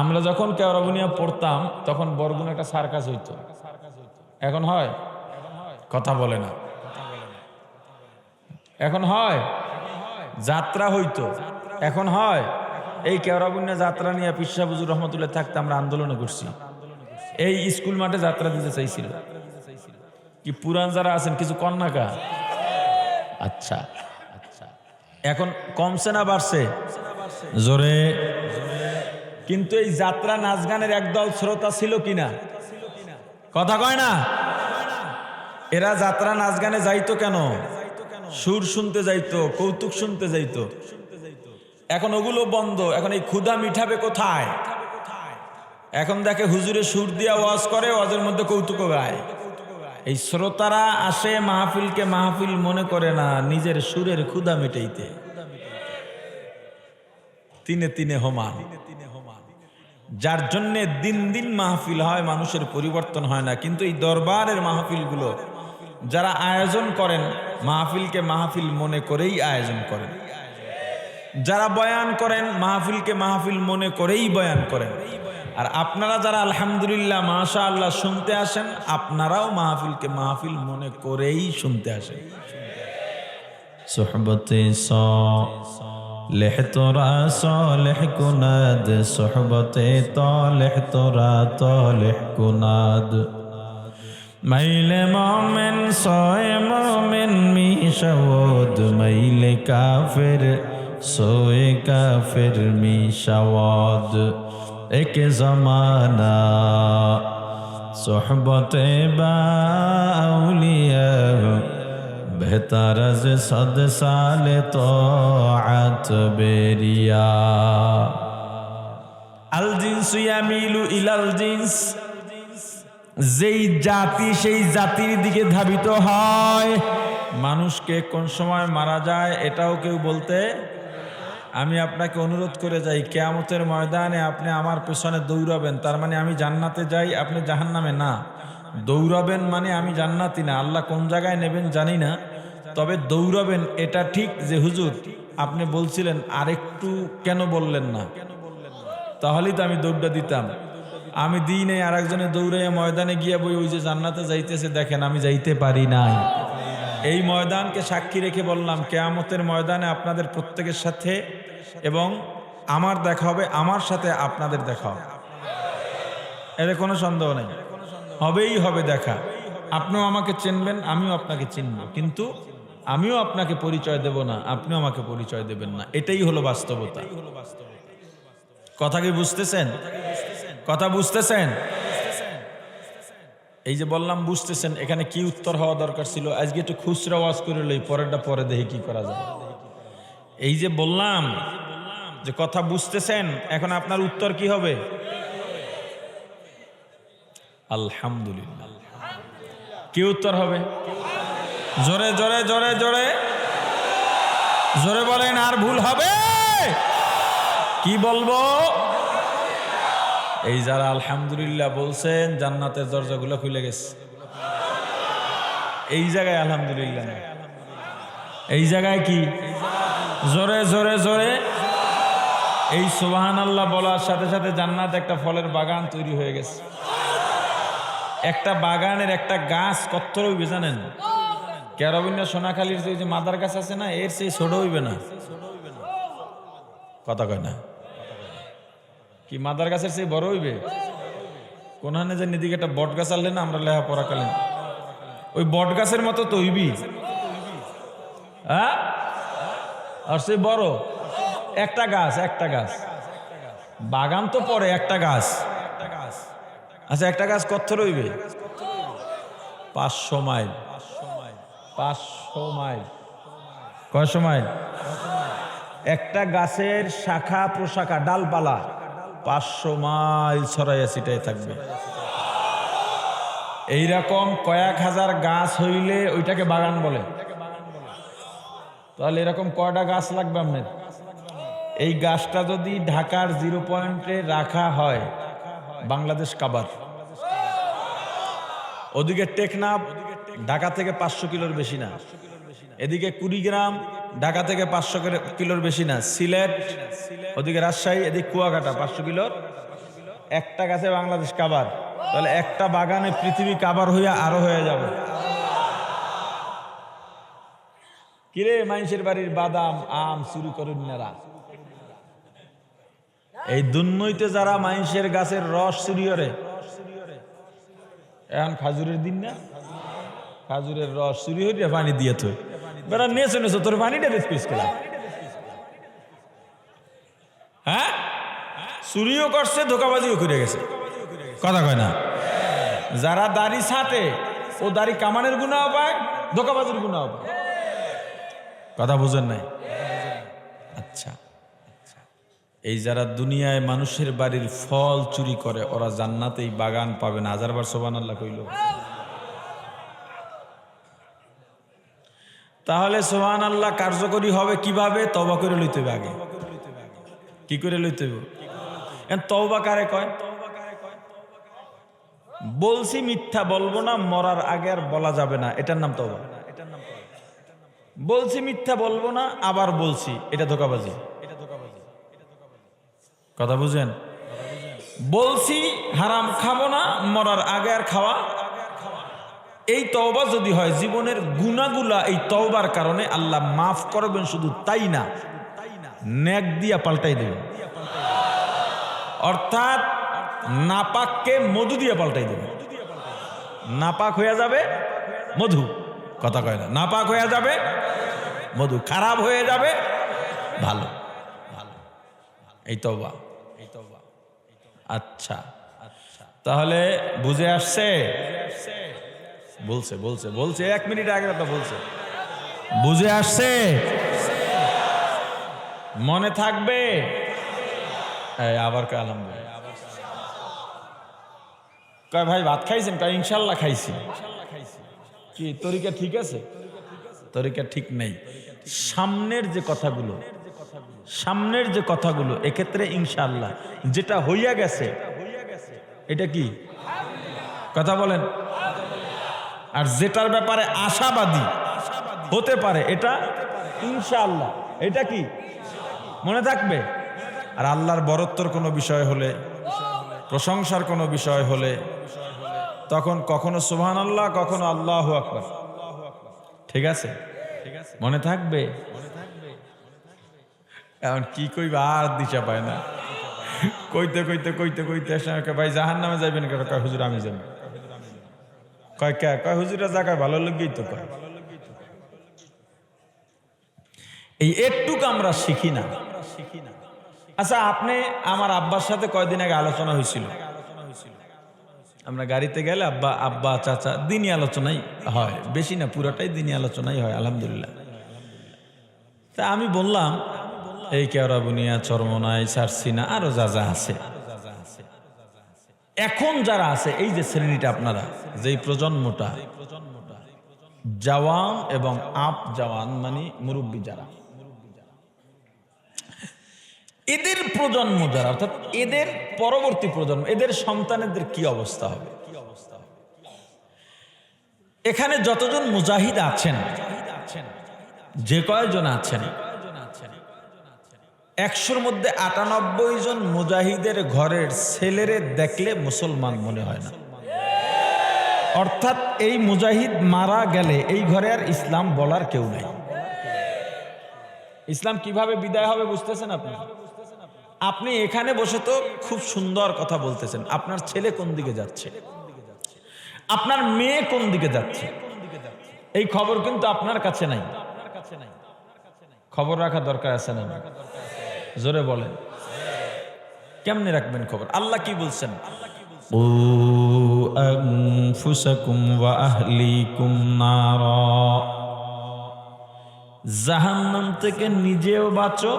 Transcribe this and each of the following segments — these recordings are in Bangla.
আমরা যখন কেওড়াবুনিয়া পড়তাম, তখন বরগুন একটা সার্কাস হইতো। এখন হয়? কথা বলে না। এখন হয়? যাত্রা হইতো। এখন হয়? এই কেওড়াবুনিয়া যাত্রা নিয়ে পিসা বুজুর রহমতুল্লাহ থাকতে আমরা আন্দোলন করছি এই স্কুল মাঠে যাত্রা দিতে চাইছিল। কি পুরান যারা আছেন, কিছু কন্যাকা আচ্ছা আচ্ছা। এখন কমছে না বাড়ছে? জোরে। কিন্তু এই যাত্রা নাচ গানের একদল শ্রোতা ছিল কিনা? কথা কয় না? এরা যাত্রা নাচ গানে যাইতো কেন? সুর শুনতে যাইতো, কৌতুক শুনতে যাইতো। এখন ওগুলো বন্ধ, এখন এই ক্ষুধা মিঠাবে কোথায়? এখন দেখে হুজুরে সুর দিয়া ওয়াজ করে, ওয়াজের মধ্যে কৌতুক গায়। এই শ্রোতারা আসে মাহফিলকে মাহফিল মনে করে না, নিজের সুরের ক্ষুধা মিটাইতে। তিনে তিনে হমান। যার জন্যে দিন দিন মাহফিল হয়, মানুষের পরিবর্তন হয় না। কিন্তু এই দরবারের মাহফিলগুলো যারা আয়োজন করেন, মাহফিলকে মাহফিল মনে করেই আয়োজন করেন। যারা বয়ান করেন, মাহফিলকে মাহফিল মনে করেই বয়ান করেন। আর আপনারা যারা আলহামদুলিল্লাহ মাশা আল্লাহ শুনতে আসেন, আপনারাও মাহফিলকে মাহফিল মনে করেই শুনতে আসেন। সোহবতে স লেহ তোরা সলেহ কুনাদ, সোহবতে তলেহ তোরা তলেহ কুনাদ। মাইলে মমেন, সয় মমেন মিশাওদ মাইলে কাফের, সোয়ে কাফের মিশাওদ এক জমানা, সোহবতে বাউলিয়া বেতারজ সদ সালে তো আত বেরিয়া। আল জিন্স ইয়ামিলু ইলাল জিন্স। যেই জাতি, সেই জাতির দিকে ধাবিত হয়। মানুষকে কোন সময় মারা যায় এটাও কেউ বলতে আমি আপনাকে অনুরোধ করে যাই, কেয়ামতের ময়দানে আপনি আমার পেছনে দৌড়াবেন, তার মানে আমি জান্নাতে যাই, আপনি জাহান্নামে না। দৌড়াবেন মানে আমি জান্নাতি না। আল্লাহ কোন জায়গায় নেবেন জানি না। তবে দৌড়াবেন, এটা ঠিক যে হুজুর, আপনি বলছিলেন, আরেকটু কেন বললেন না? তাহলেই তো আমি দৌড়টা দিতাম। আমি দিই নাই আর একজনে দৌড়াইয়া ময়দানে গিয়ে বই, ওই যে জান্নাতে যাইতেছে, দেখেন, আমি যাইতে পারি নাই। এই ময়দানকে সাক্ষী রেখে বললাম, কেয়ামতের ময়দানে আপনাদের প্রত্যেকের সাথে এবং আমার দেখা হবে, আমার সাথে আপনাদের দেখা হবে। এতে কোনো সন্দেহ নেই। হবেই হবে দেখা। আপনিও আমাকে চিনবেন, আমিও আপনাকে চিনব। কিন্তু আমিও আপনাকে পরিচয় দেব না, আপনিও আমাকে পরিচয় দেবেন না। এটাই হলো বাস্তবতা। কথা কি বুঝতেছেন? কথা বুঝতেছেন? এই যে বললাম বুঝতেছেন, এখানে কি উত্তর হওয়া দরকার ছিল? আজকে একটু খুচরা ওয়াজ করে লই, পরেরটা পরে দেখে কি করা যায়। এই যে বললাম যে কথা বুঝতেছেন, এখন আপনার উত্তর কি হবে? আলহামদুলিল্লাহ। কি উত্তর হবে? জোরে জোরে জোরে জোরে। জোরে বলেন, আর ভুল হবে? কি বলব? এই যারা আলহামদুলিল্লাহ বলছেন, জান্নাতের দরজাগুলো খুলে গেছে। এই জায়গায় আলহামদুলিল্লাহ এই জায়গায় কি? জোরে জোরে জোরে। এই সুবাহান আল্লাহ বলার সাথে সাথে জান্নাত একটা ফলের বাগান তৈরি হয়ে গেছে। একটা বাগানের একটা গাছ কত হইবে জানেন? কেরবিনা সোনাখালীর যে যে মাদার গাছ আছে না, এর সেই ছোট হইবে না। কথা কয় না? কি মাদার গাছের সেই বড় হইবে? কোনখানে যে নিদিকে একটা বট গাছ আনলে না, আমরা লেহা পড়াকালীন ওই বট গাছের মতো তো হইবি। হ্যাঁ? আর সেই বড়। একটা গাছ একটা গাছ। বাগান তো পরে একটা গাছ। আচ্ছা একটা গাছ কত রইবে। পাঁচশো মাইল। পাঁচশো মাইল। কয়শো মাইল? একটা গাছের শাখা, প্রশাখা, ডালপালা পাঁচশো মাইল ছড়াইয়া ছিটাই থাকবে। এইরকম কয়েক হাজার গাছ হইলে ওইটাকে বাগান বলে। তাহলে এরকম কয়টা গাছ লাগবে আপনার? এই গাছটা যদি ঢাকার জিরো পয়েন্টে রাখা হয় বাংলাদেশ কাবার। ওদিকে টেকনাফ, ঢাকা থেকে পাঁচশো কিলোর বেশি না। এদিকে কুড়িগ্রাম, ঢাকা থেকে পাঁচশো কিলোর বেশি না। সিলেট, ওদিকে রাজশাহী, এদিকে কুয়াকাটা, পাঁচশো কিলোর। একটা গাছে বাংলাদেশ কাবার। তাহলে একটা বাগানে পৃথিবী কাবার হইয়া আরও হয়ে যাবে। কিরে মানুষের বাড়ির বাদাম, আম চুরি করুন এই দুর্নইতে যারা মানুষের গাছের রস চুরি করে, এখন খাজুরের দিন না? খাজুরের রস চুরি হইয়া পানি দিয়ে তুই বেড়া নেছো নেছো, তোর পানিটা বেশ পিস হ্যাঁ? চুরিও করছে, ধোকাবাজিও করে গেছে। কথা কয় না? যারা দাড়ি ছাটে, ও দাড়ি কামানের গুণাও পায়, ধোকাবাজির গুণাও পায়। কথা বুঝেন নাই? আচ্ছা। এই যারা দুনিয়ায় মানুষের বাড়ির ফল চুরি করে, ওরা জান্নাতে এই বাগান পাবে না। হাজারবার সোবান আল্লাহ কইল। তাহলে সোহান আল্লাহ কার্যকরী হবে কীভাবে? তবা করে লইতে হবে আগে। কি করে লইতে হবে? তওবা কারে কয়? বলছি মিথ্যা বলব না, মরার আগে আর বলা যাবে না। এটার নাম তওবা। বলছি মিথ্যা বলব না, আবার বলছি, এটা ধোকাবাজি। কথা বুঝেন? বলছি, হারাম খাব না, মরার আগে আর খাওয়া। এই তওবা যদি হয়, জীবনের গুণাগুলা এই তওবার কারণে আল্লাহ মাফ করবেন শুধু তাই না, নেক দিয়া পাল্টাই দেবেন। অর্থাৎ নাপাককে মধু দিয়ে পাল্টাই দেবে নাপাক হয়ে যাবে মধু। কথা কয় না, নাপাক হয়ে যাবে মধু। খারাপ হয়ে যাবে ভালো ভালো। এই তওবা। আচ্ছা। তাহলে বুঝে আসছে? বলছে বলছে বলছে। এক মিনিট আগে তো বলছে। বুঝে আসছে? মনে থাকবে? আবার কে আলহামদুলিল্লাহ। কয়, ভাই, ভাত খাইছেন? কয়, ইনশাল্লাহ খাইছি। কি, তরিকা ঠিক আছে? তরিকা ঠিক নেই। সামনের যে কথাগুলো সামনের যে কথাগুলো, এক্ষেত্রে ইনশাল্লাহ যেটা হইয়া গেছে, এটা কি? কথা বলেন। আর যেটার ব্যাপারে আশাবাদী হতে পারে, এটা ইনশাআল্লাহ। এটা কি? মনে থাকবে? আর আল্লাহর বরত্বর কোনো বিষয় হলে, প্রশংসার কোনো বিষয় হলে, তখন কখনো সুবহান আল্লাহ কখনো আল্লাহ আকবার। ঠিক আছে? মনে থাকবে? এখন কি কইবা, আর দিশা পায় না। কইতে কইতে কইতে কইতে এসে ভাই জাহান নামে যাবেন কেন কয়, হুজুর, আমি যাব কয়, কে? কয়, হুজুরা জায়গায় ভালো লাগেই তো কয়। এই একটুক আমরা শিখি না। আচ্ছা আপনি আমার আব্বার সাথে কয়দিন আগে আলোচনা হয়েছিল? আমরা গাড়িতে গেলে আব্বা আব্বা, চাচা, দিনই আলোচনাই হয়। বেশি না, পুরোটাই দিনই আলোচনাই হয়, আলহামদুলিল্লাহ। তা আমি বললাম এই কেওড়া বুনিয়া চরমনাই সারসিনা আরও যা যা আছে। এখন যারা আছে, এই যে শ্রেণীটা আপনারা, যেই প্রজন্মটা, জওয়ান এবং আপ জওয়ান মানে মুরব্বী যারা। এদের প্রজন্ম যারা, অর্থাৎ এদের পরবর্তী প্রজন্ম, এদের সন্তানেদের কি অবস্থা হবে? এখানে যতজন মুজাহিদ আছেন, যে কয়জন আছেন একশোর মধ্যে আটানব্বই জন মুজাহিদের ঘরের ছেলেরে দেখলে মুসলমান মনে হয় না। অর্থাৎ এই মুজাহিদ মারা গেলে এই ঘরে আর ইসলাম বলার কেউ নাই। ইসলাম কীভাবে বিদায় হবে বুঝতেছেন আপনি? আপনি এখানে বসে তো খুব সুন্দর কথা বলতেছেন। আপনার ছেলে কোন দিকে যাচ্ছে? আপনার মেয়ে কোন দিকে যাচ্ছে? এই খবর কিন্তু আপনার কাছে নাই। খবর রাখা দরকার আছে না? জোরে বলেন। কেমনে রাখবেন খবর? আল্লাহ কি বলছেন? জাহান্নাম থেকে নিজেও বাঁচো,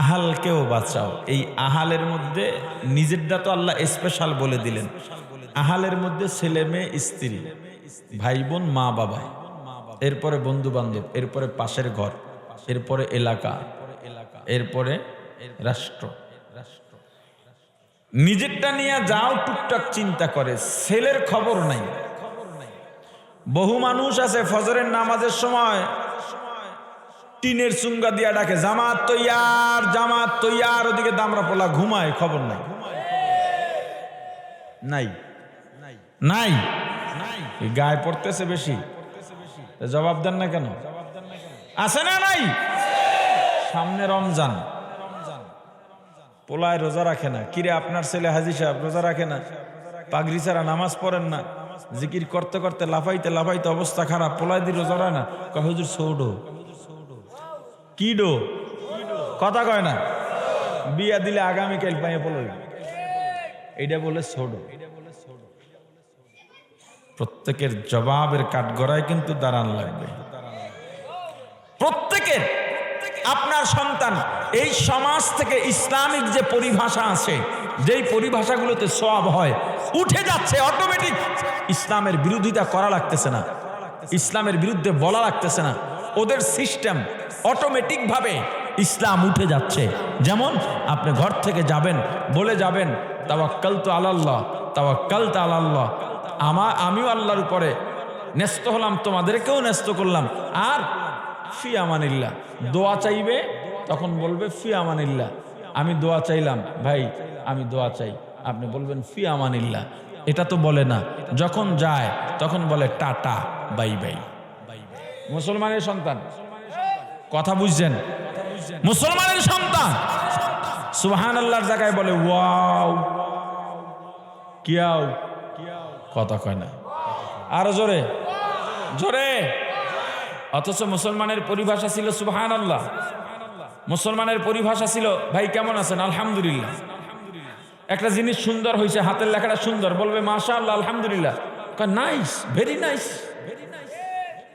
আহালকেও বাঁচাও। এই আহালের মধ্যে নিজেরটা তো আল্লাহ স্পেশাল বলে দিলেন। আহালের মধ্যে ছেলে মেয়ে, স্ত্রী, ভাই বোন, মা বাবা এরপরে বন্ধু বান্ধব এরপরে পাশের ঘর। এরপরে এলাকা এরপরে রাষ্ট্র। নিজেরটা নিয়ে যাও টুকটাক চিন্তা করে ছেলের খবর নাই। বহু মানুষ আছে ফজরের নামাজের সময় টিনের চুঙ্গা দিয়া ডাকে জামাত তৈয়ার জামাত তৈয়ার। ওদিকে দামরা পোলা ঘুমায় খবর নাই। নাই। নাই। এই গায়ে পড়তেছে বেশি। জবাব দেন না কেন? আছে না নাই? সামনে রমজান। পোলায় রোজা রাখে না। কিরে আপনার ছেলে হাজি সাহেব, রোজা রাখে না? পাগড়ি ছাড়া নামাজ পড়েন না? জিকির করতে করতে লাফাইতে লাফাইতে অবস্থা খারাপ। পোলায় দি রোজা রায় না? কয়, হুজুর সৌডো কি ডো? কথা কয় না? বিয়া দিলে আগামীকাল পাইয়ে পড়ল এইটা বলে ছোড়ো প্রত্যেকের জবাবের কাঠগড়ায় কিন্তু দাঁড়ান লাগবে প্রত্যেকের আপনার সন্তান, এই সমাজ থেকে ইসলামিক যে পরিভাষা আছে, যেই পরিভাষাগুলোতে সব হয়, উঠে যাচ্ছে অটোমেটিক ইসলামের বিরোধিতা করা লাগতেছে না। ইসলামের বিরুদ্ধে বলা লাগতেছে না। ওদের সিস্টেম অটোমেটিক ভাবে ইসলাম উঠে যাচ্ছে। যেমন, আপনি ঘর থেকে যাবেন, বলে যাবেন তাওয়াক্কাল তো আলাল্লাহ তাওয়াক্কাল তো আলাল্লাহ। আমার আমিও আল্লাহর উপরে ন্যস্ত হলাম, তোমাদেরকেও ন্যস্ত করলাম। আর ফি আমানিল্লাহ দোয়া চাইবে, তখন বলবে ফি আমানিল্লাহ আমি দোয়া চাইলাম, ভাই, আমি দোয়া চাই। আপনি বলবেন ফি আমানিল্লাহ এটা তো বলে না। যখন যায়, তখন বলে টাটা, বাই বাই। মুসলমানের সন্তান। কথা বুঝছেন? মুসলমানের সন্তান। সুবহান আল্লাহর জায়গায় বলে, ওয়াও। কিয়াও। কথা কয় না। আরও জোরে। জোরে। অথচ মুসলমানের পরিভাষা ছিল সুবহান আল্লাহ মুসলমানের পরিভাষা ছিল, ভাই, কেমন আছেন? আলহামদুলিল্লাহ। একটা জিনিস সুন্দর হয়েছে হাতের লেখাটা সুন্দর, বলবে মাশা আল্লাহ আলহামদুলিল্লাহ নাইস, ভেরি নাইস।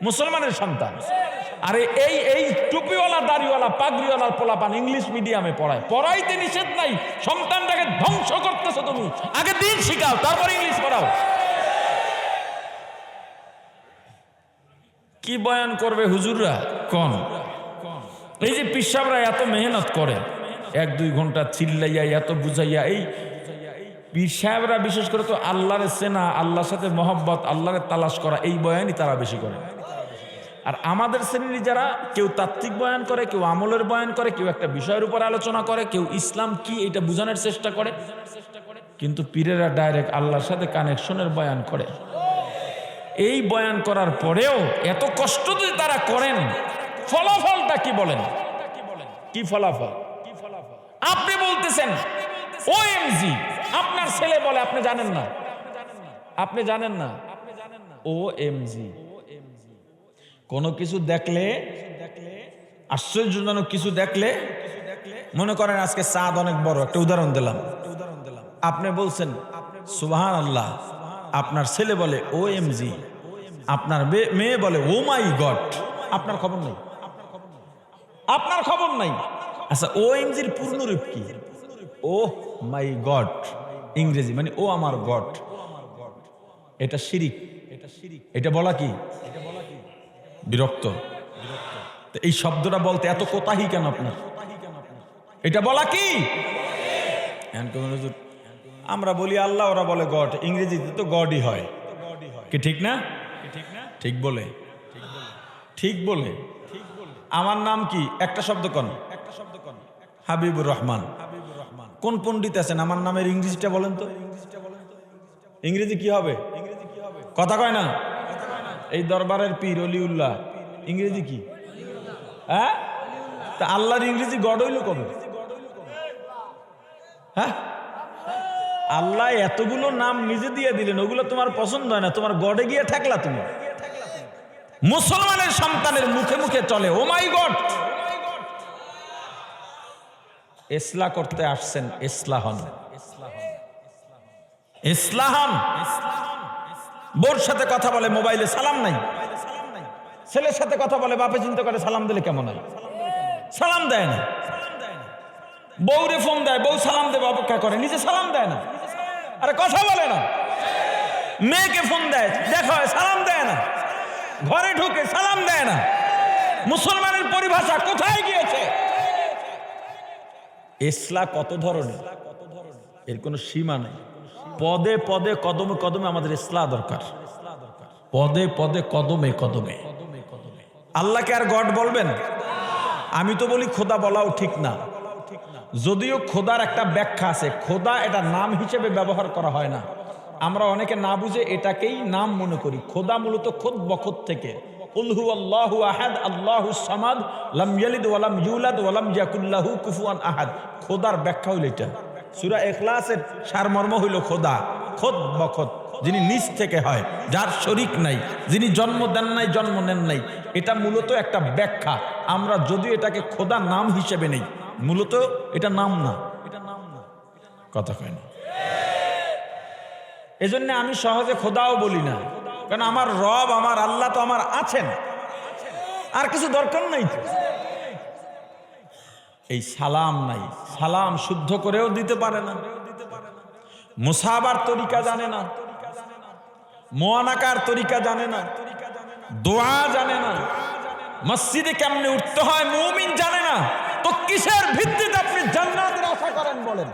মুসলমানের সন্তান। আরে এই এই টুপিওয়ালা, দাড়িওয়ালা, পাগড়িওয়ালার পোলাপান ইংলিশ মিডিয়ামে পড়ায়। পড়াইতে নিষেধ নাই, সন্তানটাকে ধ্বংস করতেছো তুমি। আগে দিন শিখাও, তারপর ইংলিশ পড়াও। কি বয়ান করবে হুজুররা? কন? এই যে পিসাবরা এত মেহনত করে, এক দুই ঘণ্টা চিল্লাইয়া, এত বুঝাইয়া, এই পীর সাহেবরা বিশেষ করে তো আল্লাহরে সেনা, আল্লাহর সাথে মহব্বত, আল্লাহরে তালাশ করা, এই বয়ানই তারা বেশি করে। আর আমাদের শ্রেণির যারা কেউ তাত্ত্বিক বয়ান করে, কেউ আমলের বয়ান করে, কেউ একটা বিষয়ের উপর আলোচনা করে, কেউ ইসলাম কি এটা বোঝানোর চেষ্টা করে, কিন্তু পীরেরা ডাইরেক্ট আল্লাহর সাথে কানেকশনের বয়ান করে। এই বয়ান করার পরেও এত কষ্ট যদি তারা করেন, ফলাফলটা কি বলেন? কি ফলাফল? আপনি বলতেছেন ওএমজি আপনার ছেলে বলে, আপনি জানেন না? আপনি জানেন না? ও এমজি কোনো কিছু দেখলে, আশ্চর্যজনক কিছু দেখলে, মনে করেন আজকে চাঁদ অনেক বড়, একটা উদাহরণ দিলাম। আপনি বলছেন সুবাহান আল্লাহ আপনার ছেলে বলে ও এম এমজি আপনার মেয়ে বলে ও মাই গড আপনার খবর নেই। আপনার খবর নাই। আচ্ছা ও এম এমজির পূর্ণরূপ কি? ও মাই গড ইংরেজি মানে ও আমার গড এটা শিরিক। এটা শিরিক এটা বলা কি? বিরক্ত। তো এই শব্দটা বলতে এত কোথাহি কেন আপনার? এটা বলা কি? হুজুর, আমরা বলি আল্লাহ, ওরা বলে গড। ইংরেজিতে তো গডই হয়। কি ঠিক না? ঠিক না ঠিক বলে। ঠিক বলে। আমার নাম কি? একটা শব্দ কন। একটা শব্দ কন হাবিবুর রহমান। হাবিবুর রহমান কোন পণ্ডিত আছেন? আমার নামের ইংরেজিটা বলেন তো। ইংলিশটা বলেন তো ইংরেজি কি হবে? কথা কয় না। এই দরবারের পীর অলিউল্লাহ। ইংরেজি কি? হ্যাঁ? তা আল্লাহর ইংরেজি গড হইল কবে হ্যাঁ? আল্লাহ এতগুলো নাম নিজে দিয়ে দিলেন, ওগুলো তোমার পছন্দ হয় না, তোমার গডে গিয়ে ঠেকলা তুমি। মুসলমানের সন্তানের মুখে মুখে চলে, ও মাই গড। ইসলা করতে আসছেন ইসলাহন ইসলাহন বোর সাথে কথা বলে, মোবাইলে সালাম নাই। ছেলের সাথে কথা বলে, বাপে চিন্তা করে, সালাম দিলে কেমন হয়? সালাম দেয় না। বউরে ফোন দেয়, বউ সালাম দেবে, অপেক্ষা করে, নিজে সালাম দেয় না। আরে কথা বলে না। মেয়েকে ফোন দেয়, দেখা, সালাম দেয় না। ঘরে ঢুকে সালাম দেয় না। মুসলমানের পরিভাষা কোথায় গিয়েছে? এসলা কত ধরনের? এর কোনো সীমা নেই। পদে পদে কদমে কদমে আমাদের ইসলা দরকার। পদে পদে কদমে কদমে। আল্লাহকে আর গড বলবেন? আমি তো বলি খোদা বলাও ঠিক না। যদিও খোদার একটা ব্যাখ্যা আছে, খোদা এটা নাম হিসেবে ব্যবহার করা হয় না। আমরা অনেকে না বুঝে এটাকেই নাম মনে করি। খোদা মূলত খোদ বখত থেকে। উলহু আল্লাহু আহাদ, আল্লাহু সামাদ, লাম ইয়ালিদ ওয়ালাম ইউলাদ ওয়ালাম ইয়াকুল্লাহু কুফুয়ান আহাদ। খোদার ব্যাখ্যা হইল এটা। সূরা ইখলাসের সারমর্ম হইল খোদা, খোদ বখত যিনি নিজ থেকে হয়, যার শরিক নাই, যিনি জন্ম দেন নাই, জন্ম নেন নাই। এটা মূলত একটা ব্যাখ্যা। আমরা যদিও এটাকে খোদা নাম হিসেবে নেই মূলত এটা নাম না। কথা কয় না। এজন্য আমি সহজে খোদাও বলি না। কারণ আমার রব, আমার আল্লাহ তো আমার আছেন। আর কিছু দরকার নাই এই সালাম নাই। সালাম শুদ্ধ করেও দিতে পারে না। মুসাবার তরিকা জানে না। মোয়ানাকার তরিকা জানে না। দোয়া জানে না। মসজিদে কেমনে উঠতে হয়, মুমিন জানে না। তো কিসের ভিত্তিতে আপনি জান্নাতের আশা করেন বলেন?